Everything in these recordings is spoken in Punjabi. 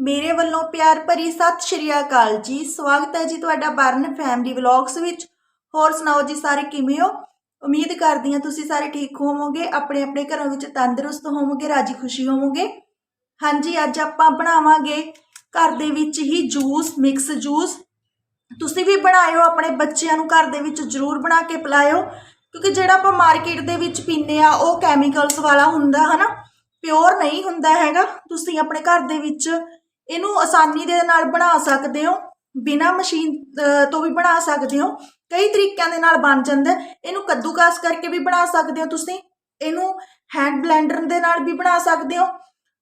ਮੇਰੇ ਵੱਲੋਂ ਪਿਆਰ ਭਰੀ ਸਤਿ ਸ਼੍ਰੀ ਅਕਾਲ ਜੀ। ਸਵਾਗਤ ਹੈ ਜੀ ਤੁਹਾਡਾ ਬਰਨ ਫੈਮਿਲੀ ਵਲੌਗਸ ਵਿੱਚ। ਹੋਰ ਸੁਣਾਓ ਜੀ ਸਾਰੇ ਕਿਵੇਂ ਹੋ? ਉਮੀਦ ਕਰਦੀ ਹਾਂ ਤੁਸੀਂ ਸਾਰੇ ਠੀਕ ਹੋਵੋਗੇ, ਆਪਣੇ ਆਪਣੇ ਘਰਾਂ ਵਿੱਚ ਤੰਦਰੁਸਤ ਹੋਵੋਗੇ, ਰਾਜੀ ਖੁਸ਼ੀ ਹੋਵੋਗੇ। ਹਾਂਜੀ, ਅੱਜ ਆਪਾਂ ਬਣਾਵਾਂਗੇ ਘਰ ਦੇ ਵਿੱਚ ਹੀ ਜੂਸ, ਮਿਕਸ ਜੂਸ। ਤੁਸੀਂ ਵੀ ਬਣਾਇਓ, ਆਪਣੇ ਬੱਚਿਆਂ ਨੂੰ ਘਰ ਦੇ ਵਿੱਚ ਜ਼ਰੂਰ ਬਣਾ ਕੇ ਪਿਲਾਇਓ। ਕਿਉਂਕਿ ਜਿਹੜਾ ਆਪਾਂ ਮਾਰਕੀਟ ਦੇ ਵਿੱਚ ਪੀਂਦੇ ਆ ਉਹ ਕੈਮੀਕਲਸ ਵਾਲਾ ਹੁੰਦਾ, ਹਨਾ? ਪਿਓਰ ਨਹੀਂ ਹੁੰਦਾ ਹੈਗਾ। ਤੁਸੀਂ ਆਪਣੇ ਘਰ ਦੇ ਵਿੱਚ ਇਹਨੂੰ ਆਸਾਨੀ ਦੇ ਨਾਲ ਬਣਾ ਸਕਦੇ ਹੋ, ਬਿਨਾ ਮਸ਼ੀਨ ਤੋਂ ਵੀ ਬਣਾ ਸਕਦੇ ਹੋ। ਕਈ ਤਰੀਕਿਆਂ ਦੇ ਨਾਲ ਬਣ ਜਾਂਦਾ ਇਹਨੂੰ ਕੱਦੂਕਾਸ ਕਰਕੇ ਵੀ ਬਣਾ ਸਕਦੇ ਹੋ ਤੁਸੀਂ। ਇਹਨੂੰ ਹੈਂਡ ਬਲੈਂਡਰ ਦੇ ਨਾਲ ਵੀ ਬਣਾ ਸਕਦੇ ਹੋ।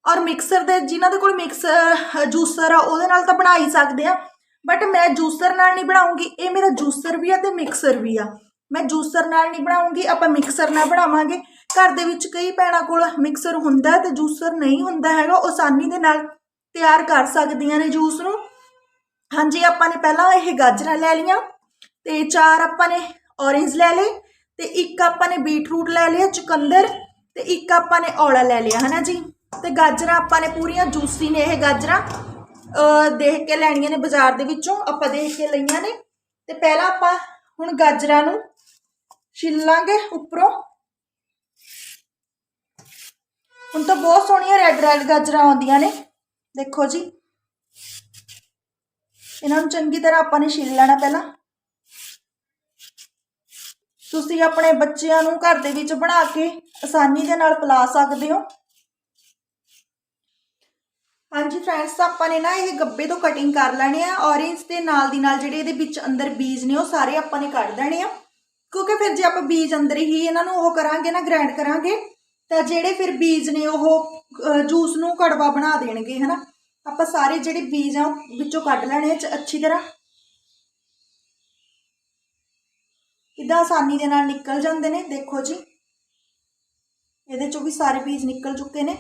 ਔਰ ਮਿਕਸਰ ਦੇ, ਜਿਨ੍ਹਾਂ ਦੇ ਕੋਲ ਮਿਕਸਰ ਜੂਸਰ ਆ, ਉਹਦੇ ਨਾਲ ਤਾਂ ਬਣਾ ਹੀ ਸਕਦੇ ਆ। ਬਟ ਮੈਂ ਜੂਸਰ ਨਾਲ ਨਹੀਂ ਬਣਾਉਂਗੀ। ਇਹ ਮੇਰਾ ਜੂਸਰ ਵੀ ਆ ਤੇ ਮਿਕਸਰ ਵੀ ਆ। ਮੈਂ ਜੂਸਰ ਨਾਲ ਨਹੀਂ ਬਣਾਉਂਗੀ, ਆਪਾਂ ਮਿਕਸਰ ਨਾਲ ਬਣਾਵਾਂਗੇ। ਘਰ ਦੇ ਵਿੱਚ ਕਈ ਭੈਣਾਂ ਕੋਲ ਮਿਕਸਰ ਹੁੰਦਾ ਹੈ ਤੇ ਜੂਸਰ ਨਹੀਂ ਹੁੰਦਾ ਹੈਗਾ। ਉਹ ਆਸਾਨੀ ਦੇ ਨਾਲ ਤਿਆਰ ਕਰ ਸਕਦੀਆਂ ਨੇ ਜੂਸ ਨੂੰ। ਹਾਂਜੀ, ਆਪਾਂ ਨੇ ਪਹਿਲਾਂ ਇਹ ਗਾਜਰਾਂ ਲੈ ਲਈਆਂ ਤੇ ਚਾਰ ਆਪਾਂ ਨੇ ਔਰੇਂਜ ਲੈ ਲਏ ਤੇ ਇੱਕ ਆਪਾਂ ਨੇ ਬੀਟਰੂਟ ਲੈ ਲਿਆ, ਚੁਕੰਦਰ ਤੇ ਇੱਕ ਆਪਾਂ ਨੇ ਔਲਾ ਲੈ ਲਿਆ, ਹਨਾ ਜੀ? ਤੇ ਗਾਜਰਾਂ ਆਪਾਂ ਨੇ ਪੂਰੀਆਂ ਜੂਸੀ ਨੇ ਇਹ ਗਾਜਰਾਂ। ਅਹ ਦੇਖ ਕੇ ਲੈਣੀਆਂ ਨੇ ਬਾਜ਼ਾਰ ਦੇ ਵਿੱਚੋਂ, ਆਪਾਂ ਦੇਖ ਕੇ ਲਈਆਂ ਨੇ। ਤੇ ਪਹਿਲਾਂ ਆਪਾਂ ਹੁਣ ਗਾਜਰਾਂ ਨੂੰ ਛਿੱਲਾਂਗੇ ਉੱਪਰੋਂ। ਹੁਣ ਤਾਂ ਬਹੁਤ ਸੋਹਣੀਆਂ ਰੈਡ ਰੈੱਡ ਗਾਜਰਾਂ ਆਉਂਦੀਆਂ ਨੇ। ਦੇਖੋ ਜੀ। ਇਹਨਾਂ ਨੂੰ ਚੰਗੀ ਤਰ੍ਹਾਂ ਆਪਾਂ ਨੇ ਛਿੱਲ ਲੈਣਾ ਪਹਿਲਾਂ। ਤੁਸੀਂ ਆਪਣੇ ਬੱਚਿਆਂ ਨੂੰ ਘਰ ਦੇ ਵਿੱਚ ਬਣਾ ਕੇ ਆਸਾਨੀ ਦੇ ਨਾਲ ਪਿਲਾ ਸਕਦੇ ਹੋ। ਹਾਂਜੀ ਫਰੈਂਡਸ ਆਪਾਂ ਨੇ ਨਾ ਇਹ ਗੱਬੇ ਤੋਂ ਕਟਿੰਗ ਕਰ ਲੈਣੇ ਆ ਔਰੇਂਜ ਦੇ ਨਾਲ ਦੀ ਨਾਲ ਜਿਹੜੇ ਇਹਦੇ ਵਿੱਚ ਅੰਦਰ ਬੀਜ ਨੇ ਉਹ ਸਾਰੇ ਆਪਾਂ ਨੇ ਕੱਢ ਦੇਣੇ ਆ। ਕਿਉਂਕਿ ਫਿਰ ਜੇ ਆਪਾਂ ਬੀਜ ਅੰਦਰ ਹੀ ਇਹਨਾਂ ਨੂੰ ਉਹ ਕਰਾਂਗੇ ਨਾ ਗ੍ਰਾਈਂਡ ਕਰਾਂਗੇ ਤਾਂ ਜਿਹੜੇ ਫਿਰ ਬੀਜ ਨੇ ਉਹ ਜੂਸ ਨੂੰ ਕੜਵਾ ਬਣਾ ਦੇਣਗੇ, ਹਨਾ? ਆਪਾਂ ਸਾਰੇ ਜਿਹੜੇ ਬੀਜ ਆ, ਉਹ ਵਿੱਚੋਂ ਕੱਢ ਲੈਣੇ ਅੱਛੀ ਤਰ੍ਹਾਂ। ਇਦਾਂ ਆਸਾਨੀ ਦੇ ਨਾਲ ਨਿਕਲ ਜਾਂਦੇ ਨੇ, ਦੇਖੋ ਜੀ। ਇਹਦੇ ਚੋਂ ਵੀ ਸਾਰੇ ਬੀਜ ਨਿਕਲ ਚੁੱਕੇ ਨੇ।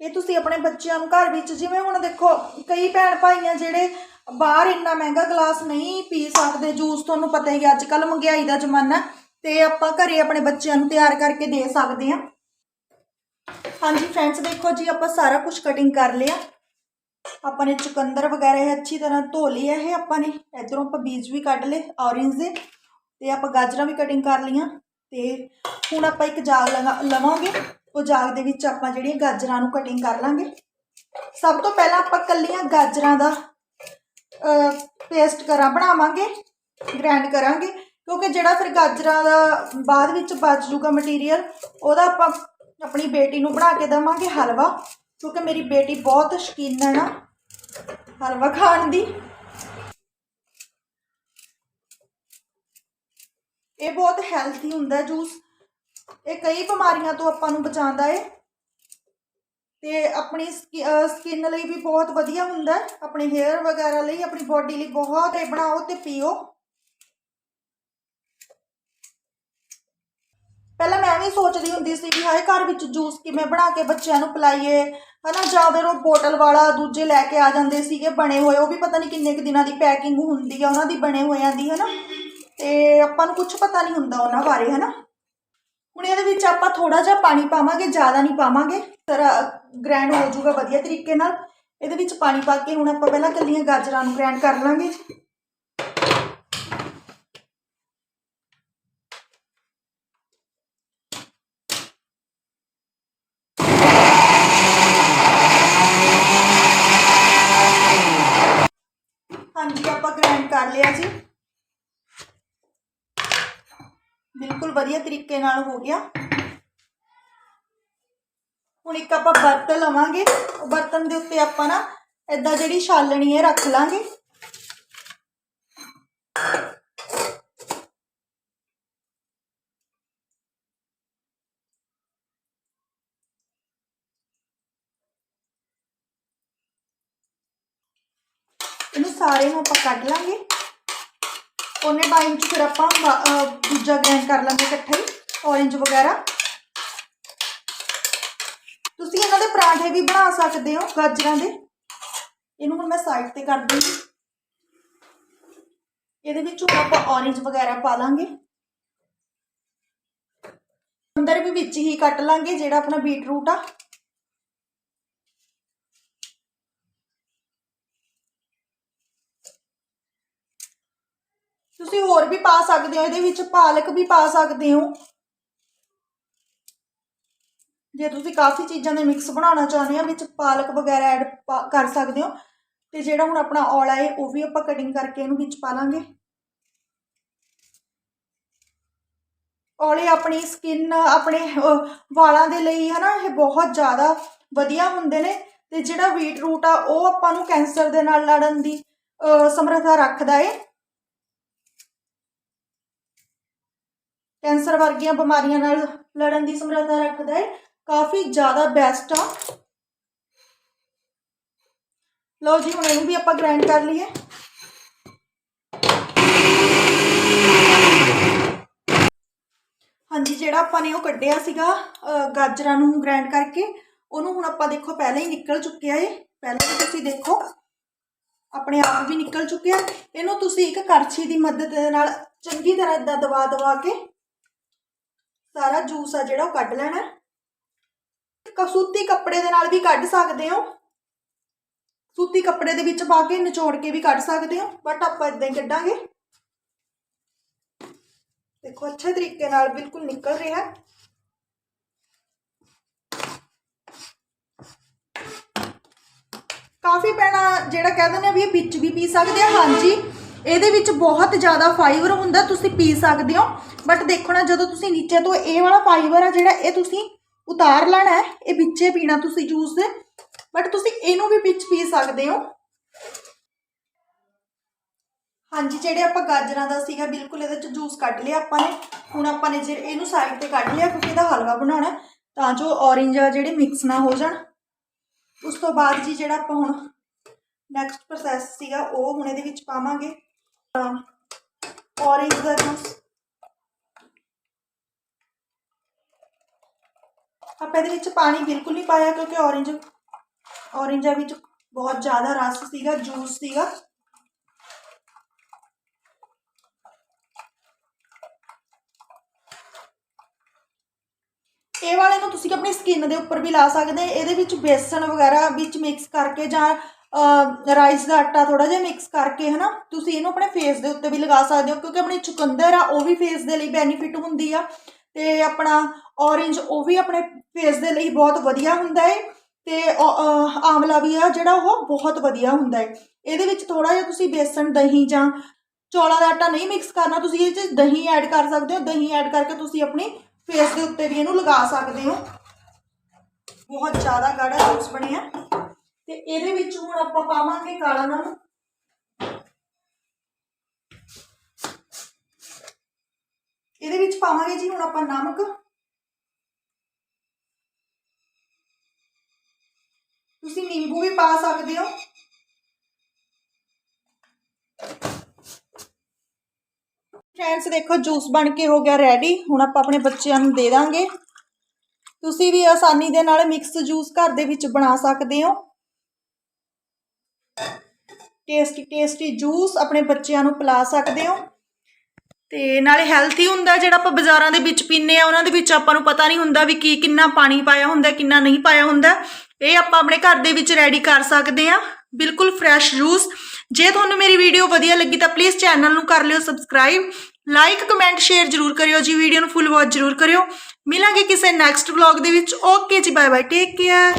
ਇਹ ਤੁਸੀਂ ਆਪਣੇ ਬੱਚਿਆਂ ਨੂੰ ਘਰ ਵਿੱਚ, ਜਿਵੇਂ ਹੁਣ ਦੇਖੋ, ਕਈ ਭੈਣ ਭਾਈ ਆ ਜਿਹੜੇ ਬਾਹਰ ਇੰਨਾ ਮਹਿੰਗਾ ਗਲਾਸ ਨਹੀਂ ਪੀ ਸਕਦੇ, ਜੂਸ, ਤੁਹਾਨੂੰ ਪਤਾ ਹੀ ਅੱਜ ਕੱਲ ਮਹਿੰਗਾਈ ਦਾ ਜ਼ਮਾਨਾ। ਤੇ ਆਪਾਂ ਘਰੇ ਆਪਣੇ ਬੱਚਿਆਂ ਨੂੰ ਤਿਆਰ ਕਰਕੇ ਦੇ ਸਕਦੇ ਹਾਂ। ਹਾਂਜੀ ਫਰੈਂਡਸ ਦੇਖੋ ਜੀ, ਆਪਾਂ ਸਾਰਾ ਕੁਝ ਕਟਿੰਗ ਕਰ ਲਿਆ। ਆਪਾਂ ਨੇ ਚੁਕੰਦਰ ਵਗੈਰਾ ਇਹ ਅੱਛੀ ਤਰ੍ਹਾਂ ਧੋ ਲਿਆ ਇਹ ਆਪਾਂ ਨੇ ਇਧਰੋਂ ਆਪਾਂ ਬੀਜ ਵੀ ਕੱਢ ਲਏ ਔਰੇਂਜ ਦੇ। ਤੇ ਆਪਾਂ ਗਾਜਰਾਂ ਵੀ ਕਟਿੰਗ ਕਰ ਲਈਆਂ। ਤੇ ਹੁਣ ਆਪਾਂ ਇੱਕ ਜਾਗ ਲਗਾ- ਲਵਾਂਗੇ। ਉਹ ਜਾਗ ਦੇ ਵਿੱਚ ਆਪਾਂ ਜਿਹੜੀਆਂ ਗਾਜਰਾਂ ਨੂੰ ਕਟਿੰਗ ਕਰ ਲਾਂਗੇ। ਸਭ ਤੋਂ ਪਹਿਲਾਂ ਆਪਾਂ ਕੱਲੀਆਂ ਗਾਜਰਾਂ ਦਾ ਪੇਸਟ ਕਰਾਂ, ਬਣਾਵਾਂਗੇ ਗ੍ਰਾਈਂਡ ਕਰਾਂਗੇ। ਕਿਉਂਕਿ ਜਿਹੜਾ ਫਿਰ ਗਾਜਰਾਂ ਦਾ ਬਾਅਦ ਵਿੱਚ ਬਚ ਜੂਗਾ ਮਟੀਰੀਅਲ ਉਹਦਾ ਆਪਾਂ ਆਪਣੀ ਬੇਟੀ ਨੂੰ ਬਣਾ ਕੇ ਦੇਵਾਂਗੇ ਹਲਵਾ, ਕਿਉਂਕਿ ਮੇਰੀ ਬੇਟੀ ਬਹੁਤ ਸ਼ੌਕੀਨ ਆ ਹਲਵਾ ਖਾਣ ਦੀ। ਇਹ ਬਹੁਤ ਹੈਲਥੀ ਹੁੰਦਾ ਜੂਸ ਇਹ ਕਈ ਬਿਮਾਰੀਆਂ ਤੋਂ ਆਪਾਂ ਨੂੰ ਬਚਾਉਂਦਾ ਹੈ ਤੇ ਆਪਣੀ ਸਕਿਨ ਲਈ ਵੀ ਬਹੁਤ ਵਧੀਆ ਹੁੰਦਾ। ਆਪਣੇ ਹੇਅਰ ਵਗੈਰਾ ਲਈ, ਆਪਣੀ ਬੋਡੀ ਲਈ ਬਹੁਤ, ਇਹ ਬਣਾਓ ਤੇ ਪੀਓ। ਪਹਿਲਾਂ ਸੋਚਦੀ ਹੁੰਦੀ ਸੀ ਵੀ ਹਾਏ, ਘਰ ਵਿੱਚ ਜੂਸ ਕਿਵੇਂ ਬਣਾ ਕੇ ਬੱਚਿਆਂ ਨੂੰ ਪਿਲਾਈਏ, ਹਨਾ? ਜਾਂ ਫਿਰ ਉਹ ਬੋਟਲ ਵਾਲਾ ਦੂਜੇ ਲੈ ਕੇ ਆ ਜਾਂਦੇ ਸੀਗੇ ਬਣੇ ਹੋਏ। ਉਹ ਵੀ ਪਤਾ ਨਹੀਂ ਕਿੰਨੇ ਕੁ ਦਿਨਾਂ ਦੀ ਪੈਕਿੰਗ ਹੁੰਦੀ ਆ, ਉਹਨਾਂ ਦੀ ਬਣੇ ਹੋਇਆਂ ਦੀ, ਹਨਾ? ਤੇ ਆਪਾਂ ਨੂੰ ਕੁਝ ਪਤਾ ਨਹੀਂ ਹੁੰਦਾ ਉਹਨਾਂ ਬਾਰੇ, ਹਨਾ? ਹੁਣ ਇਹਦੇ ਵਿੱਚ ਆਪਾਂ ਥੋੜਾ ਜਿਹਾ ਪਾਣੀ ਪਾਵਾਂਗੇ, ਜ਼ਿਆਦਾ ਨਹੀਂ ਪਾਵਾਂਗੇ। ਤਰ੍ਹਾਂ ਗ੍ਰੈਂਡ ਹੋ ਜਾਊਗਾ ਵਧੀਆ ਤਰੀਕੇ ਨਾਲ। ਇਹਦੇ ਵਿੱਚ ਪਾਣੀ ਪਾ ਕੇ ਹੁਣ ਆਪਾਂ ਪਹਿਲਾਂ ਕੱਲੀਆਂ ਗਾਜਰਾਂ ਨੂੰ ਗ੍ਰੈਂਡ ਕਰ ਲਾਂਗੇ ਹਾਂਜੀ ਆਪਾਂ ਗ੍ਰਾਈਂਡ ਕਰ ਲਿਆ ਜੀ ਬਿਲਕੁਲ ਵਧੀਆ ਤਰੀਕੇ ਨਾਲ ਹੋ ਗਿਆ। ਹੁਣ ਇੱਕ ਆਪਾਂ ਬਰਤਨ ਲਵਾਂਗੇ। ਉਹ ਬਰਤਨ ਦੇ ਉੱਤੇ ਆਪਾਂ ਨਾ ਇਦਾਂ ਜਿਹੜੀ ਛਾਲਣੀ ਹੈ ਰੱਖ ਲਾਂਗੇ। ਇਹਨੂੰ ਸਾਰੇ ਨੂੰ ਆਪਾਂ ਕੱਢ ਲਾਂਗੇ। ਉਹਨੇ ਟਾਈਮ 'ਚ ਫਿਰ ਆਪਾਂ ਬ- ਅਹ ਦੂਜਾ ਗ੍ਰਾਈਂਡ ਕਰ ਲਾਂਗੇ ਇਕੱਠਾ ਹੀ ਔਰੇਂਜ ਵਗੈਰਾ। ਤੁਸੀਂ ਇਹਨਾਂ ਦੇ ਪਰਾਂਠੇ ਵੀ ਬਣਾ ਸਕਦੇ ਹੋ ਗਾਜਰਾਂ ਦੇ। ਇਹਨੂੰ ਹੁਣ ਮੈਂ ਸਾਈਡ ਤੇ ਕਰ ਦੂੰਗੀ। ਇਹਦੇ ਵਿੱਚ ਹੁਣ ਆਪਾਂ ਔਰੇਂਜ ਵਗੈਰਾ ਪਾ ਲਾਂਗੇ। ਅੰਦਰ ਵੀ ਵਿੱਚ ਹੀ ਕੱਟ ਲਾਂਗੇ ਜਿਹੜਾ ਆਪਣਾ ਬੀਟਰੂਟ ਆ। ਤੁਸੀਂ ਹੋਰ ਵੀ ਪਾ ਸਕਦੇ ਹੋ ਇਹਦੇ ਵਿੱਚ ਪਾਲਕ ਵੀ ਪਾ ਸਕਦੇ ਹੋ। ਜੇ ਤੁਸੀਂ ਕਾਫੀ ਚੀਜ਼ਾਂ ਦੇ ਮਿਕਸ ਬਣਾਉਣਾ ਚਾਹੁੰਦੇ ਹੋ ਵਿੱਚ ਪਾਲਕ ਵਗੈਰਾ ਐਡ ਕਰ ਸਕਦੇ ਹੋ। ਤੇ ਜਿਹੜਾ ਹੁਣ ਆਪਣਾ ਔਲਾ ਹੈ ਉਹ ਵੀ ਆਪਾਂ ਕਟਿੰਗ ਕਰਕੇ ਇਹਨੂੰ ਵਿੱਚ ਪਾ ਲਾਂਗੇ। ਔਲੇ ਆਪਣੀ ਸਕਿਨ ਆਪਣੇ ਵਾਲਾਂ ਦੇ ਲਈ ਹਨਾ ਇਹ ਬਹੁਤ ਜ਼ਿਆਦਾ ਵਧੀਆ ਹੁੰਦੇ ਨੇ। ਤੇ ਜਿਹੜਾ ਵੀਟ ਰੂਟ ਆ ਉਹ ਆਪਾਂ ਨੂੰ ਕੈਂਸਰ ਦੇ ਨਾਲ ਲੜਨ ਦੀ ਅਹ, ਸਮਰੱਥਾ ਰੱਖਦਾ ਏ। ਕੈਂਸਰ ਵਰਗੀਆਂ ਬਿਮਾਰੀਆਂ ਨਾਲ ਲੜਨ ਦੀ ਸਮਰੱਥਾ ਰੱਖਦਾ ਏ ਕਾਫੀ ਜ਼ਿਆਦਾ ਬੈਸਟ ਆ। ਲਓ ਜੀ ਹੁਣ ਇਹਨੂੰ ਵੀ ਆਪਾਂ ਗ੍ਰਾਈਂਡ ਕਰ ਲਈਏ। ਹਾਂਜੀ ਜਿਹੜਾ ਆਪਾਂ ਨੇ ਉਹ ਕੱਢਿਆ ਸੀਗਾ ਅਹ, ਗਾਜਰਾਂ ਨੂੰ ਗ੍ਰਾਈਂਡ ਕਰਕੇ ਉਹਨੂੰ ਹੁਣ ਆਪਾਂ ਦੇਖੋ ਪਹਿਲਾਂ ਹੀ ਨਿਕਲ ਚੁੱਕਿਆ ਏ। ਪਹਿਲਾਂ ਵੀ ਤੁਸੀਂ ਦੇਖੋ ਆਪਣੇ ਆਪ ਵੀ ਨਿਕਲ ਚੁੱਕਿਆ। ਇਹਨੂੰ ਤੁਸੀਂ ਇੱਕ ਕਰਛੀ ਦੀ ਮਦਦ ਦੇ ਨਾਲ ਚੰਗੀ ਤਰ੍ਹਾਂ ਇਦਾਂ ਦਬਾ ਦਬਾ ਕੇ ਸਾਰਾ ਜੂਸ ਆ ਜਿਹੜਾ ਉਹ ਕੱਢ ਲੈਣਾ। ਕਸੂਤੀ ਕੱਪੜੇ ਦੇ ਨਾਲ ਵੀ ਕੱਢ ਸਕਦੇ ਹੋ। ਸੂਤੀ ਕੱਪੜੇ ਦੇ ਵਿੱਚ ਪਾ ਕੇ ਨਿਚੋੜ ਕੇ ਵੀ ਕੱਢ ਸਕਦੇ ਹੋ ਬਟ ਆਪਾਂ ਇਦਾਂ ਹੀ ਕੱਢਾਂਗੇ। ਦੇਖੋ, ਅੱਛੇ ਤਰੀਕੇ ਨਾਲ ਬਿਲਕੁਲ ਨਿਕਲ ਰਿਹਾ। ਹੈ ਕਾਫੀ ਪੈਣਾ ਜਿਹੜਾ ਕਹਿ ਦਿੰਦੇ ਆ ਵੀ ਇਹ ਵਿੱਚ ਵੀ ਪੀ ਸਕਦੇ ਆ, ਹਾਂਜੀ। ਇਹਦੇ ਵਿੱਚ ਬਹੁਤ ਜ਼ਿਆਦਾ ਫਾਈਬਰ ਹੁੰਦਾ, ਤੁਸੀਂ ਪੀ ਸਕਦੇ ਹੋ। ਬਟ ਦੇਖੋ ਨਾ, ਜਦੋਂ ਤੁਸੀਂ ਨੀਚੇ ਤੋਂ ਇਹ ਵਾਲਾ ਫਾਈਬਰ ਆ ਜਿਹੜਾ, ਇਹ ਤੁਸੀਂ ਉਤਾਰ ਲੈਣਾ ਇਹ ਵਿੱਚੇ ਪੀਣਾ ਤੁਸੀਂ ਜੂਸ ਦੇ। ਬਟ ਤੁਸੀਂ ਇਹਨੂੰ ਵੀ ਵਿੱਚ ਪੀ ਸਕਦੇ ਹੋ। ਹਾਂਜੀ, ਜਿਹੜੇ ਆਪਾਂ ਗਾਜਰਾਂ ਦਾ ਸੀਗਾ, ਬਿਲਕੁਲ ਇਹਦੇ ਚ ਜੂਸ ਕੱਢ ਲਿਆ ਆਪਾਂ ਨੇ। ਹੁਣ ਆਪਾਂ ਨੇ ਜੇ ਇਹਨੂੰ ਸਾਈਡ ਤੇ ਕੱਢ ਲਿਆ, ਕਿਉਂਕਿ ਇਹਦਾ ਹਲਵਾ ਬਣਾਉਣਾ ਤਾਂ ਜੋ ਔਰੇਂਜ ਆ ਜਿਹੜੇ ਮਿਕਸ ਨਾ ਹੋ ਜਾਣ। ਉਸ ਤੋਂ ਬਾਅਦ ਜੀ ਜਿਹੜਾ ਆਪਾਂ ਹੁਣ ਨੈਕਸਟ ਪ੍ਰੋਸੈਸ ਸੀਗਾ, ਉਹ ਹੁਣ ਇਹਦੇ ਵਿੱਚ ਪਾਵਾਂਗੇ। ਔਰੇਂਜ ਆਪਾਂ ਇਹਦੇ ਵਿੱਚ ਪਾਣੀ ਬਿਲਕੁਲ ਨਹੀਂ ਪਾਇਆ ਕਿਉਂਕਿ ਔਰੇਂਜ ਔਰੇਂਜਾਂ ਵਿੱਚ ਬਹੁਤ ਜ਼ਿਆਦਾ ਰਸ ਸੀਗਾ ਜੂਸ ਸੀਗਾ। ਇਹ ਵਾਲੇ ਨੂੰ ਤੁਸੀਂ ਆਪਣੀ ਸਕਿਨ ਦੇ ਉੱਪਰ ਵੀ ਲਾ ਸਕਦੇ, ਇਹਦੇ ਵਿੱਚ ਬੇਸਣ ਵਗੈਰਾ ਵਿੱਚ ਮਿਕਸ ਕਰਕੇ ਜਾਂ ਰਾਈਸ ਦਾ ਆਟਾ ਥੋੜਾ ਜਿਹਾ ਮਿਕਸ ਕਰਕੇ ਹਨਾ, ਤੁਸੀਂ ਇਹਨੂੰ ਆਪਣੇ ਫੇਸ ਦੇ ਉੱਤੇ ਵੀ ਲਗਾ ਸਕਦੇ ਹੋ, ਕਿਉਂਕਿ ਆਪਣੀ ਚੁਕੰਦਰ ਆ, ਉਹ ਵੀ ਫੇਸ ਦੇ ਲਈ ਬੈਨੀਫਿਟ ਹੁੰਦੀ ਆ। ਤੇ ਆਪਣਾ ਔਰੇਂਜ ਉਹ ਵੀ ਆਪਣੇ ਫੇਸ ਦੇ ਲਈ ਬਹੁਤ ਵਧੀਆ ਹੁੰਦਾ ਹੈ ਤੇ ਔ- ਅਹ ਆਮਲਾ ਵੀ ਆ, ਜਿਹੜਾ ਉਹ ਬਹੁਤ ਵਧੀਆ ਹੁੰਦਾ ਹੈ ਇਹਦੇ ਵਿੱਚ ਥੋੜਾ ਜਿਹਾ ਤੁਸੀਂ ਬੇਸਣ ਦਹੀਂ ਜਾਂ ਚੌਲਾਂ ਦਾ ਆਟਾ ਨਹੀਂ ਮਿਕਸ ਕਰਨਾ, ਤੁਸੀਂ ਇਹ 'ਚ ਦਹੀਂ ਐਡ ਕਰ ਸਕਦੇ ਹੋ। ਦਹੀਂ ਐਡ ਕਰਕੇ ਤੁਸੀਂ ਆਪਣੀ ਫੇਸ ਦੇ ਉੱਤੇ ਵੀ ਇਹਨੂੰ ਲਗਾ ਸਕਦੇ ਹੋ। ਬਹੁਤ ਜ਼ਿਆਦਾ ਗਾੜਾ ਜੂਸ ਬਣਿਆ ਤੇ ਇਹਦੇ ਵਿੱਚ ਹੁਣ ਆਪਾਂ ਪਾਵਾਂਗੇ ਕਾਲਾ ਨਮਕ। ਇਹਦੇ ਵਿੱਚ ਪਾਵਾਂਗੇ ਜੀ ਹੁਣ ਆਪਾਂ ਨਮਕ। ਤੁਸੀਂ ਨਿੰਬੂ ਵੀ ਪਾ ਸਕਦੇ ਹੋ। ਫਰੈਂਡਸ, ਦੇਖੋ, ਜੂਸ ਬਣ ਕੇ ਹੋ ਗਿਆ ਰੈਡੀ ਹੁਣ ਆਪਾਂ ਆਪਣੇ ਬੱਚਿਆਂ ਨੂੰ ਦੇ ਦਾਂਗੇ। ਤੁਸੀਂ ਵੀ ਆਸਾਨੀ ਦੇ ਨਾਲ ਮਿਕਸ ਜੂਸ ਘਰ ਦੇ ਵਿੱਚ ਬਣਾ ਸਕਦੇ ਹੋ। ਟੇਸਟੀ ਟੇਸਟੀ ਜੂਸ ਆਪਣੇ ਬੱਚਿਆਂ ਨੂੰ ਪਿਲਾ ਸਕਦੇ ਹੋ। ਤੇ ਨਾਲੇ ਹੈਲਥੀ ਹੁੰਦਾ ਜਿਹੜਾ ਆਪਾਂ ਬਾਜ਼ਾਰਾਂ ਦੇ ਵਿੱਚ ਪੀਂਦੇ ਆ ਉਹਨਾਂ ਦੇ ਵਿੱਚ ਆਪਾਂ ਨੂੰ ਪਤਾ ਨਹੀਂ ਹੁੰਦਾ ਵੀ ਕੀ ਕਿੰਨਾ ਪਾਣੀ ਪਾਇਆ ਹੁੰਦਾ, ਕਿੰਨਾ ਨਹੀਂ ਪਾਇਆ ਹੁੰਦਾ। ਇਹ ਆਪਾਂ ਆਪਣੇ ਘਰ ਦੇ ਵਿੱਚ ਰੈਡੀ ਕਰ ਸਕਦੇ ਆ ਬਿਲਕੁਲ ਫਰੈਸ਼ ਜੂਸ ਜੇ ਤੁਹਾਨੂੰ ਮੇਰੀ ਵੀਡੀਓ ਵਧੀਆ ਲੱਗੀ ਤਾਂ ਪਲੀਜ਼ ਚੈਨਲ ਨੂੰ ਕਰ ਲਿਓ ਸਬਸਕ੍ਰਾਈਬ ਲਾਈਕ ਕਮੈਂਟ ਸ਼ੇਅਰ ਜਰੂਰ ਕਰਿਓ ਜੀ। ਵੀਡੀਓ ਨੂੰ ਫੁੱਲ ਵਾਚ ਜਰੂਰ ਕਰਿਓ। ਮਿਲਾਂਗੇ ਕਿਸੇ ਨੈਕਸਟ ਵਲੌਗ ਦੇ ਵਿੱਚ। ਓਕੇ ਜੀ ਬਾਏ ਬਾਏ ਟੇਕ ਕੇਅਰ